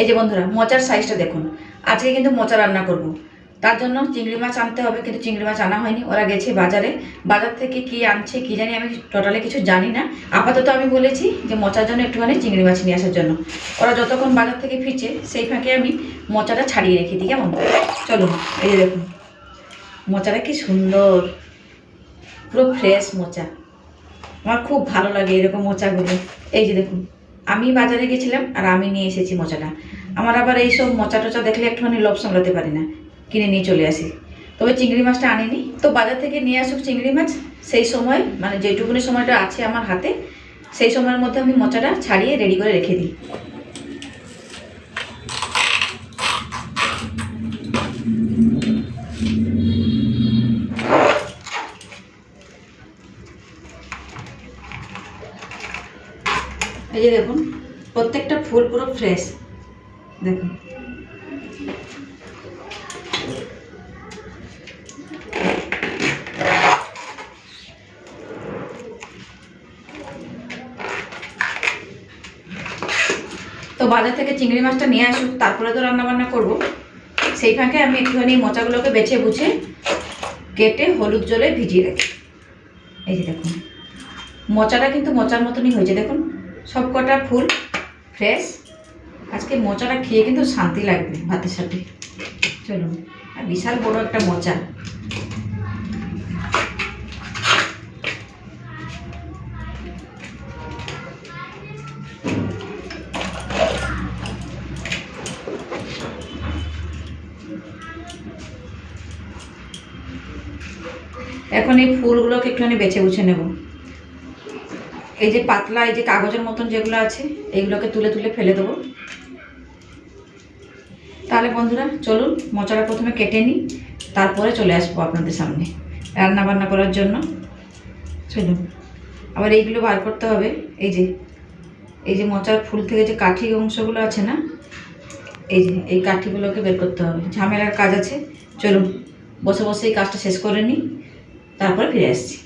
এই যে বন্ধুরা, মোচার সাইজটা দেখুন। আজকে কিন্তু মোচা রান্না করব। তার জন্য চিংড়ি মাছ আনতে হবে, কিন্তু চিংড়ি মাছ আনা হয়নি। ওরা গেছে বাজারে। বাজার থেকে কি আনছে কি জানি আমি টোটালি কিছু জানি না। আপাতত আমি বলেছি যে মোচার জন্য একটুখানি চিংড়ি মাছ নিয়ে আসার জন্য। ওরা যতক্ষণ বাজার থেকে ফিরছে, সেই ফাঁকে আমি মোচাটা ছাড়িয়ে রেখে দিই, কেমন? চলুন, এই যে দেখুন। মোচাটা কি সুন্দর। পুরো ফ্রেশ মোচা। আমার খুব ভালো লাগে এরকম মোচাগুলো। এই যে দেখুন। আমি বাজারে গেছিলাম আর আমি নিয়ে এসেছি মোচাটা। আমার আবার এইসব মোচা টোচা দেখলে একটুখানি লোভ সামলাতে পারি না। কিনে নিয়ে চলে আসি। তবে চিংড়ি মাছটা আনিনি। তো বাজার থেকে নিয়ে আসুক চিংড়ি মাছ, সেই সময় মানে যেটুকুনি সময়টা আছে আমার হাতে, সেই সময়ের মধ্যে আমি মোচাটা ছাড়িয়ে রেডি করে রেখে দিই। এই যে দেখুন, প্রত্যেকটা ফুল পুরো ফ্রেশ দেখুন। তো বাজার থেকে চিংড়ি মাছটা নিয়ে আসুক, তারপরে তো রান্না বান্না করব। সেই ফাঁকে আমি একটুখানি মোচাগুলোকে বেছে বুঝে কেটে হলুদ জলে ভিজিয়ে রাখি এই যে দেখুন, মোচাটা কিন্তু মোচার মতনই হয়েছে। দেখুন সব কটা ফুল ফ্রেশ আজকে মোচাটা খেয়ে কিন্তু শান্তি লাগবে ভাতের সাথে। চলুন, আর বিশাল বড় একটা মোচা। এখন এই ফুলগুলোকে একটুখানি বেছে বুছে নেব। এই যে পাতলা, এই যে কাগজের মতন যেগুলো আছে, এইগুলোকে তুলে তুলে ফেলে দেবো। তাহলে বন্ধুরা, চলুন, মোচাটা প্রথমে কেটে নিই, তারপরে চলে আসব আপনাদের সামনে রান্না বান্না করার জন্য। চলুন, আবার এইগুলো বার করতে হবে, এই যে এই যে মোচার ফুল থেকে যে কাঠি অংশগুলো আছে না, এই যে, এই কাঠিগুলোকে বের করতে হবে। ঝামেলার কাজ আছে, চলুন, বসে বসে এই কাজটা শেষ করে নিই, তারপরে ফিরে আসছি।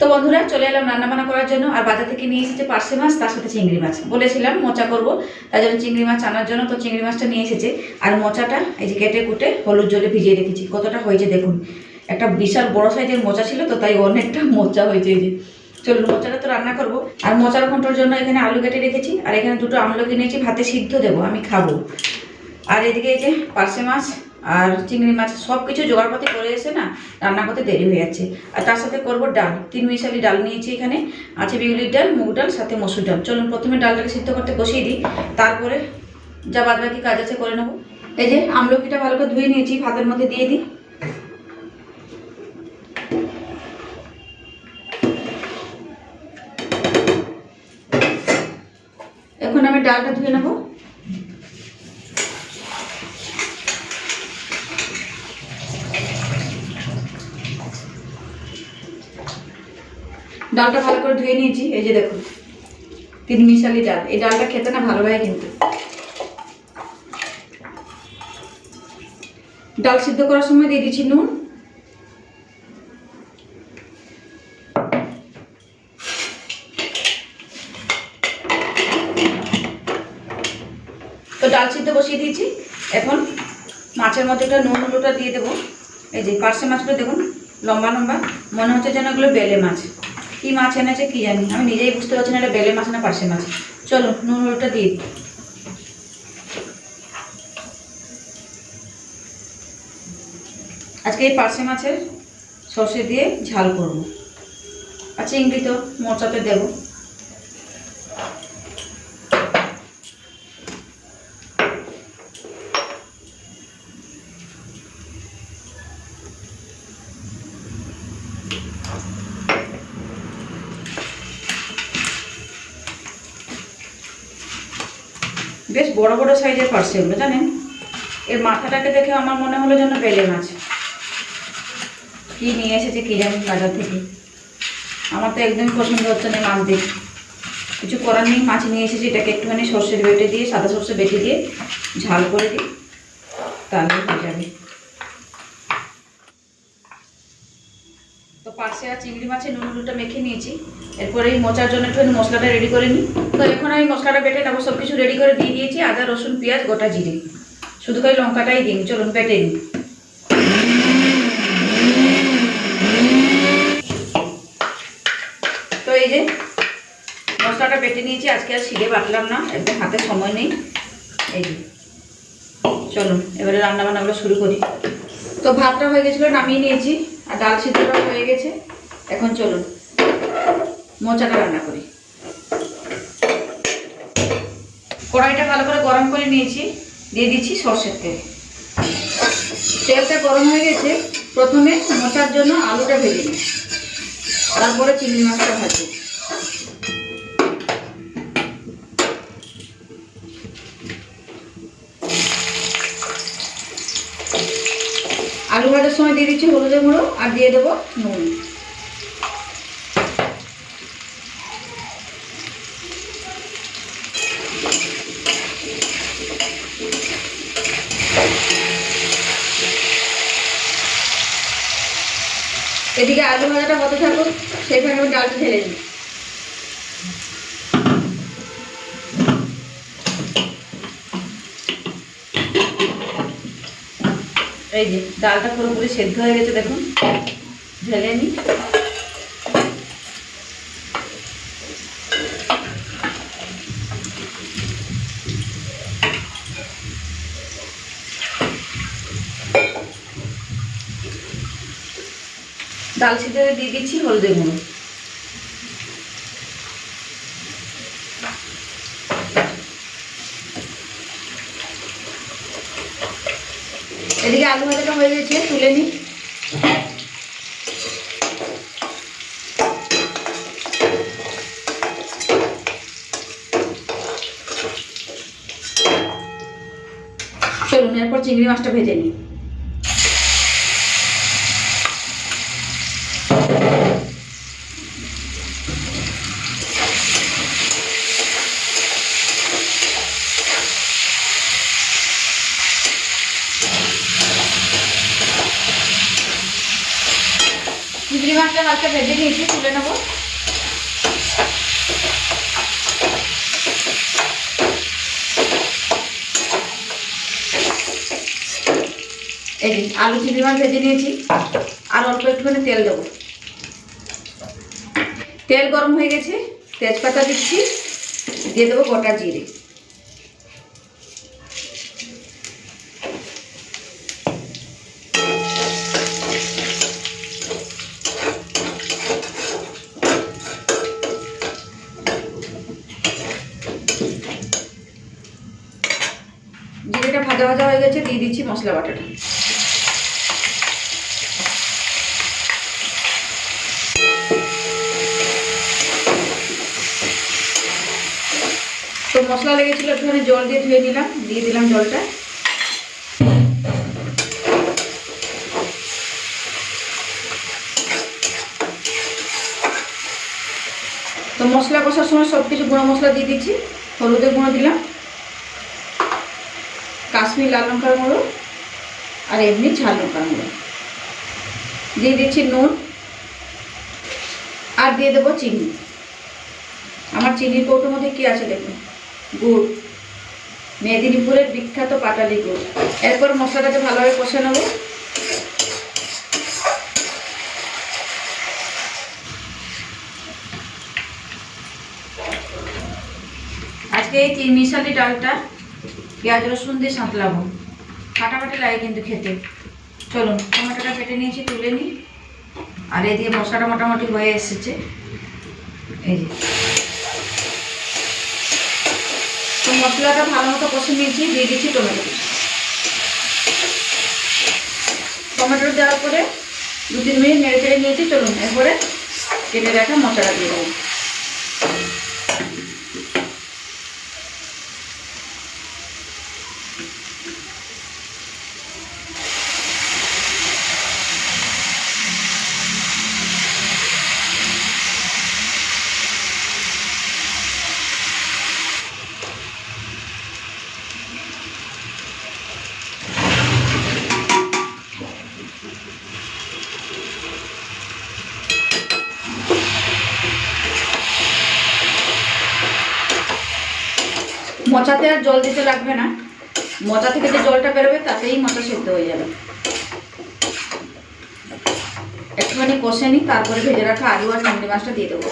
তো বন্ধুরা, চলে এলাম রান্না বান্না করার জন্য, আর বাজার থেকে নিয়ে এসেছে পার্সে মাছ, তার সাথে চিংড়ি মাছ। বলেছিলাম মোচা করব তার জন্য চিংড়ি মাছ আনার জন্য তো চিংড়ি মাছটা নিয়ে এসেছে। আর মোচাটা এই যে কেটে কুটে হলুদ জলে ভিজিয়ে রেখেছি, কতটা হয়েছে দেখুন। একটা বিশাল বড় সাইজের মোচা ছিল তো, তাই অনেকটা মোচা হয়েছে এই যে। চলুন, মোচাটা তো রান্না করব। আর মোচার ঘণ্টার জন্য এখানে আলু কেটে রেখেছি, আর এখানে দুটো আমলকি নিয়েছি, ভাতে সিদ্ধ দেবো, আমি খাব। আর এদিকে এই যে পার্সে মাছ আর চিংড়ি মাছ সব কিছু জোগাড়পাতি করে এসে না রান্না করতে দেরি হয়ে যাচ্ছে। আর তার সাথে করব ডাল। তিন মিশালি ডাল নিয়েছি এখানে। আছে বিউলির ডাল, মুগ ডাল, সাথে মসুর ডাল। চলুন প্রথমে ডালটাকে সিদ্ধ করতে বসিয়ে দিই। তারপরে যা বাদ বাকি কাজ আছে করে নেব। এই যে আমলকিটা ভালো করে ধুয়ে নিয়েছি, ভাতের মধ্যে দিয়ে দিই। এখন আমি ডালটা ধুয়ে নেব। ডালটা ভালো করে ধুয়ে নিয়েছি, এই যে দেখুন। তিন মিশালি ডাল। এই ডালটা খেতে না ভালো লাগে কিন্তু। ডাল সিদ্ধ করার সময় দিয়ে দিচ্ছি নুন। তো ডাল সিদ্ধ বসিয়ে দিয়েছি। এখন মাছের মধ্যে একটা নুন হলুদটা দিয়ে দেবো। এই যে পার্শে মাছগুলো দেখুন, লম্বা লম্বা। মনে হচ্ছে যেন এগুলো বেলে মাছ। কি মাছ এনেছে কী জানি, আমি নিজেই বুঝতে পারছি না, এটা বেলে মাছ না পার্শে মাছ। চলো, নুন হলুদটা দিয়ে দিই। আজকে এই পার্শে মাছের সর্ষে দিয়ে ঝাল করব। আচ্ছা চিংড়ি তো মোচাতে দেবো। বেশ বড় বড় সাইজের পার্সে এগুলো, জানেন? এর মাথাটাকে দেখে আমার মনে হলো যেন বেলে মাছ। কী নিয়ে এসেছে কী জানি বাজার থেকে। আমার তো একদমই পছন্দ হচ্ছে না মাছ দিয়ে কিছু করার নেই, মাছ নিয়ে এসেছি, এটাকে একটুখানি সর্ষের বেটে দিয়ে, সাদা সর্ষে বেটে দিয়ে ঝাল করে দিই, তাহলে হয়ে যাবে। পাশে আর চিংড়ি মাছে নুন নুনটা মেখে নিয়েছি। এরপরে এই মোচার জন্য একটু মশলাটা রেডি করে নিই। তো এখন আমি মশলাটা বেটে নেব সব কিছু রেডি করে দিয়ে দিয়েছি, আদা, রসুন, পেঁয়াজ, গোটা জিরে। শুধু খালি লঙ্কাটাই দিন চলুন বেটে নিই। তো এই যে মশলাটা বেটে নিয়েছি, আজকে আর শিলে বাটলাম না, একদম হাতে সময় নেই। এই যে, চলুন, এবারে রান্না বান্নাগুলো শুরু করি। তো ভাতটা হয়ে গেছিল, নামিয়ে নিয়েছি, আর ডাল সিদ্ধটা হয়ে গেছে। এখন চলুন, মোচাটা রান্না করি। কড়াইটা ভালো করে গরম করে নিয়েছি, দিয়ে দিচ্ছি সর্ষের তেল। তেলটা গরম হয়ে গেছে, প্রথমে মোচার জন্য আলুটা ভেজে নিই। তারপরে চিংড়ি মাছটা ভাজি আলু ভাজার সময় দিয়ে দিচ্ছি হলুদের গুঁড়ো আর দিয়ে দেবো নুন। এদিকে আলু ভাজাটা হতে থাকুক সেখানে আমি ডালটা ঢেলে দিই এই যে ডালটা পুরোপুরি সেদ্ধ হয়ে গেছে, দেখুন। ঢেলে নিই। ডাল সিদ্ধ দিয়ে দিচ্ছি হলদে গুঁড়ো। এদিকে আলু ভাজাটা হয়ে গেছে, তুলে নিই চলুন, এরপর চিংড়ি মাছটা ভেজে নিই মাছটা হালকা ভেজে নিয়েছি, তুলে নেব। এই যে আলু চিংড়ি মাছ ভেজে নিয়েছি, আর অল্প একটুখানি তেল দেবো। তেল গরম হয়ে গেছে, তেজপাতা দিচ্ছি, দিয়ে দেবো গোটা জিরে জিরেটা ভাজা ভাজা হয়ে গেছে দিয়ে দিচ্ছি মশলা বাটাটা তো মশলা লেগেছিল, একটুখানি জল দিয়ে ধুয়ে নিলাম দিয়ে দিলাম জলটা। তো মশলা কষার সময় সব কিছু গুঁড়ো মশলা দিয়ে দিচ্ছি, হলুদের গুঁড়ো দিলাম, কাশ্মীর লাল লঙ্কার গুঁড়ো। আর এমনি ঝাল লঙ্কার গুঁড়ো দিয়ে দিচ্ছি নুন আর দিয়ে দেবো চিনি। আমার চিনির কৌটোর মধ্যে কী আছে দেখুন? গুড়। মেদিনীপুরের বিখ্যাত পাটালি গুড়। এরপর মশলাটাকে ভালোভাবে কষে নেব। আজকে এই তিন মিশালি ডালটা পেঁয়াজ রসুন দিয়ে সাঁতলাবো। ফাটাফাটি লাগে কিন্তু খেতে। চলুন, টমেটোটা কেটে নিয়েছি, তুলে নিই। আর এদিকে মশলাটা মোটামুটি হয়ে এসেছে। এই যে। তো মশলাটা ভালো মতো কষে নিয়েছি, দিয়ে দিচ্ছি টমেটো। টমেটো দেওয়ার পরে দু তিন মিনিট নেড়ে চেড়ে নিয়েছি। চলুন, এরপরে কেটে রাখা মশলা দিয়ে দেবো আর জল দিতে লাগবে না। মোচা থেকে যে জলটা বেরোবে, তাতেই মোচা সেদ্ধ হয়ে যাবে। একটুখানি কষে নিই, তারপরে ভেজে রাখা আলু আর চিংড়ি মাছটা দিয়ে দেবো।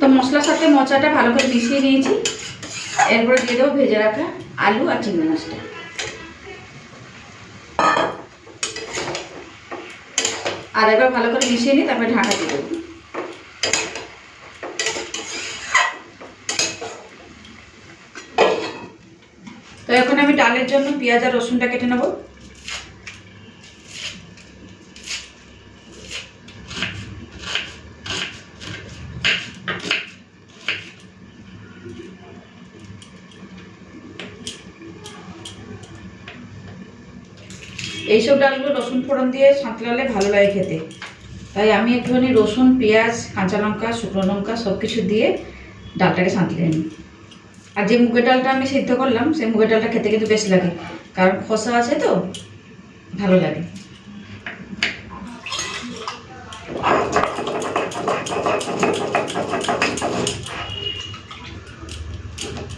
তো মশলার সাথে মোচাটা ভালো করে মিশিয়ে নিয়েছি। এরপরে দিয়ে দেবো ভেজে রাখা আলু আর চিংড়ি মাছটা। আর এবার ভালো করে মিশিয়ে নিই তারপরে ঢাকা দিয়ে দেবো। এখন আমি ডালের জন্য পেঁয়াজ আর রসুনটা কেটে নেব। এইসব ডালগুলো রসুন ফোড়ন দিয়ে সাঁতলালে ভালো লাগে খেতে। তাই আমি একটুখানি রসুন, পেঁয়াজ, কাঁচা লঙ্কা, শুকনো লঙ্কা সব কিছু দিয়ে ডালটাকে সাঁতলে নিই। আর যে মুগের ডালটা আমি সিদ্ধ করলাম, সেই মুগের ডালটা খেতে কিন্তু বেশ লাগে। কারণ খোসা আছে তো, ভালো লাগে।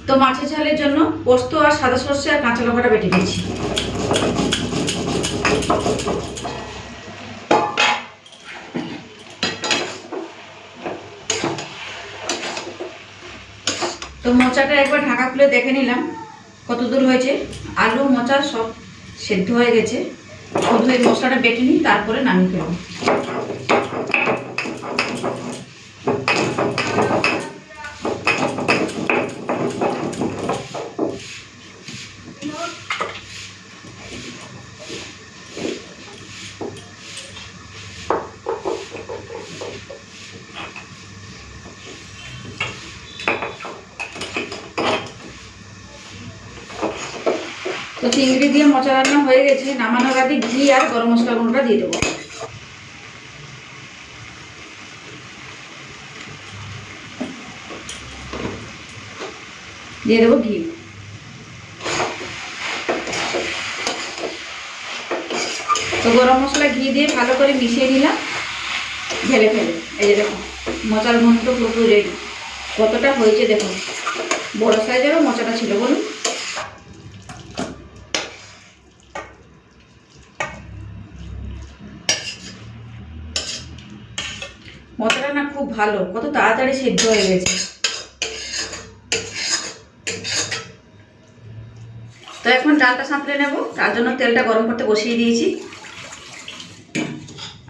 তো মাছের ঝালের জন্য পোস্ত আর সাদা সর্ষে আর কাঁচা লঙ্কাটা বেটে দিয়েছি মোচাটা একবার ঢাকা খুলে দেখে নিলাম, কত দূর হয়েছে। আলু, মোচা সব সেদ্ধ হয়ে গেছে। শুধু এই মশলাটা বেটে নিই, তারপরে নামিয়ে ফেলব তো চিংড়ি দিয়ে মোচা রান্না হয়ে গেছে, নামানোর আগে ঘি আর গরম মশলা গুঁড়োটা দিয়ে দেবো। দিয়ে দেবো ঘি। তো গরম মশলা ঘি দিয়ে ভালো করে মিশিয়ে নিলাম, ঢেলে ফেলে। এই যে দেখুন মোচার ঘন্ট পুরোপুরি রেডি। কতটা হয়েছে দেখুন, বড় সাইজেরও মোচাটা ছিল বলুন মশলাটা না খুব ভালো, কত তাড়াতাড়ি সিদ্ধ হয়ে গেছে। তো এখন ডালটা সাঁতলে নেব, তার জন্য তেলটা গরম করতে বসিয়ে দিয়েছি।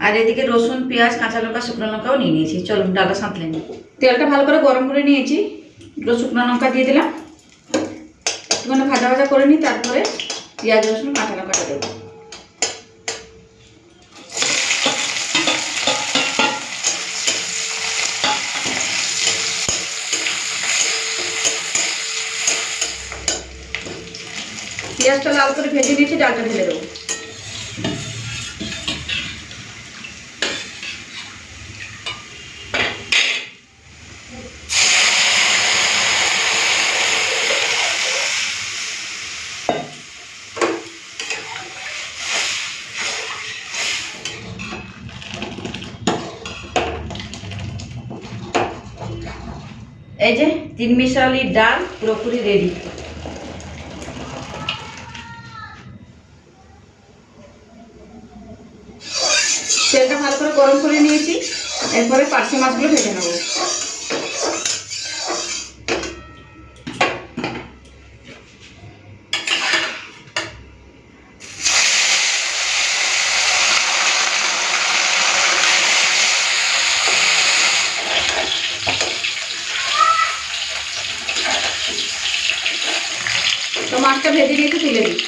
আর এদিকে রসুন, পেঁয়াজ, কাঁচা লঙ্কা, শুকনো লঙ্কাও নিয়ে নিয়েছি। চলুন ডালটা সাঁতলে নিই। তেলটা ভালো করে গরম করে নিয়েছি। শুকনো লঙ্কা দিয়ে দিলাম। একটুখানি ভাজা ভাজা করে নিই, তারপরে পেঁয়াজ, রসুন, কাঁচা লঙ্কাটা দেবো। পেঁয়াজটা লাল করে ভেজে নিয়েছি, ডালটা ঢেলে দেবো। এই যে তিন মিশালি ডাল পুরোপুরি রেডি তেলটা ভালো করে গরম করে নিয়েছি এরপরে পার্শে মাছগুলো ভেজে নেব তো মাছটা ভেজে নিয়েছি তুলে দিই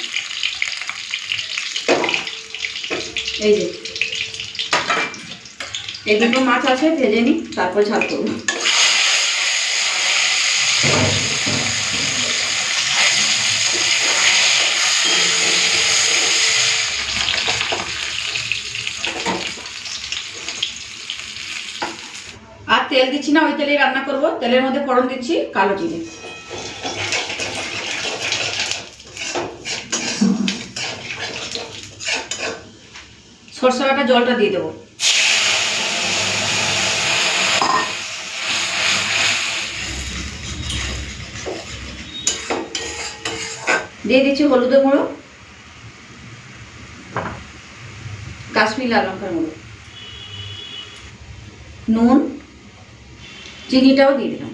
এই যে এই দুটো মাছ আছে ভেজে নিই, তারপর ঝাল করব। আর তেল দিচ্ছি না, ওই তেলেই রান্না করব। তেলের মধ্যে ফোড়ন দিচ্ছি, কালো জিরে। সরষে বাটা জলটা দিয়ে দেবো। দিয়ে দিচ্ছি হলুদের গুঁড়ো, কাশ্মীর লাল লঙ্কার গুঁড়ো, নুন, চিনিটাও দিয়ে দিলাম।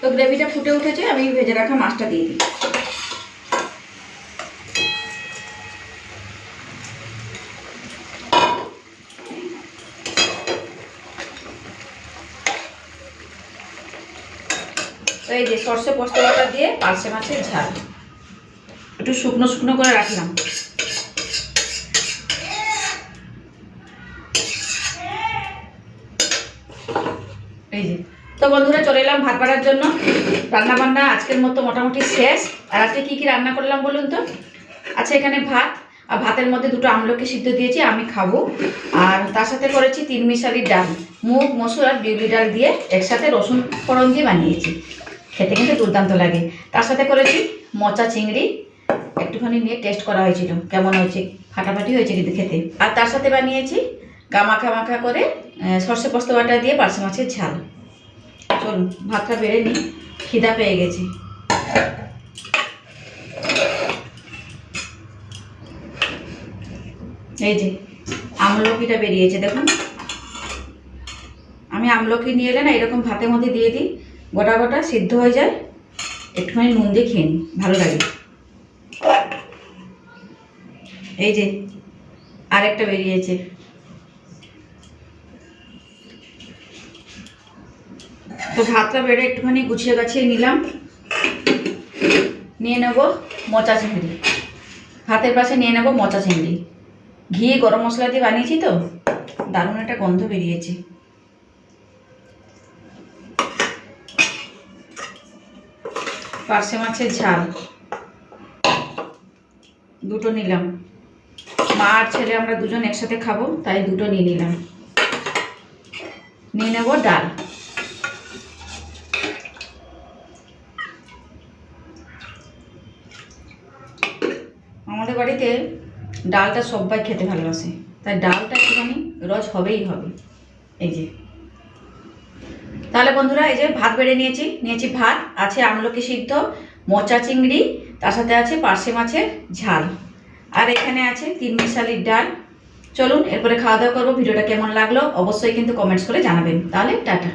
তো গ্রেভিটা ফুটে উঠেছে, আমি ভেজে রাখা মাছটা দিয়ে দিই তো এই যে সর্ষে পোস্ত বাটা দিয়ে পার্শে মাছের ঝাল। একটু শুকনো শুকনো করে রাখলাম। এই যে। তো বন্ধুরা, চলে এলাম ভাত বাড়ার জন্য। রান্না বান্না আজকের মতো মোটামুটি শেষ। আর আজকে কী কী রান্না করলাম বলুন তো? আচ্ছা এখানে ভাত। আর ভাতের মধ্যে দুটো আমলকি সিদ্ধ দিয়েছি, আমি খাব। আর তার সাথে করেছি তিন মিশালির ডাল। মুগ, মসুর আর বিউলি ডাল দিয়ে একসাথে রসুন ফোড়ন দিয়ে বানিয়েছি। খেতে কিন্তু দুর্দান্ত লাগে। তার সাথে করেছি মোচা চিংড়ি। একটুখানি নিয়ে টেস্ট করা হয়েছিল। কেমন হয়েছে? ফাটাফাটি হয়েছে কিন্তু খেতে। আর তার সাথে বানিয়েছি গামাখা মাখা করে সর্ষে পোস্ত বাটা দিয়ে পার্শে মাছের ঝাল। চলুন ভাতটা বেড়ে নিই। খিদা পেয়ে গেছে। এই যে, আমলকিটা বেরিয়েছে, দেখুন। আমি আমলকি নিয়ে এলে না এরকম ভাতের মধ্যে দিয়ে দিই। গোটা গোটা সিদ্ধ হয়ে যায়। একটুখানি নুন দিয়ে খেয়ে নিই, ভালো লাগে। এই যে, আরেকটা বেরিয়েছে। তো ভাতটা বেড়ে একটুখানি গুছিয়ে গাছিয়ে নিলাম। নিয়ে নেব মোচা চিংড়ি। ভাতের পাশে নিয়ে নেব মোচা চিংড়ি। ঘি, গরম মশলা দিয়ে বানিয়েছি তো, দারুণ একটা গন্ধ বেরিয়েছে। পার্শে মাছের ঝাল। দুটো নিলাম। মা আর ছেলে আমরা দুজন একসাথে খাব, তাই দুটো নিয়ে নিলাম। নিয়ে নেব ডাল। আমাদের বাড়িতে ডালটা সবাই খেতে ভালোবাসে, তাই ডালটা একটুখানি রোজ হবেই হবে। এই যে। তাহলে বন্ধুরা, এই যে ভাত বেড়ে নিয়েছি। নিয়েছি ভাত, আছে আমলকি সিদ্ধ, মোচা চিংড়ি, তার সাথে আছে পার্শে মাছের ঝাল। আর এখানে আছে তিন মিশালির ডাল। চলুন, এরপরে খাওয়া দাওয়া করব, ভিডিওটা কেমন লাগল অবশ্যই কিন্তু কমেন্টস করে জানাবেন। তাহলে টাটা।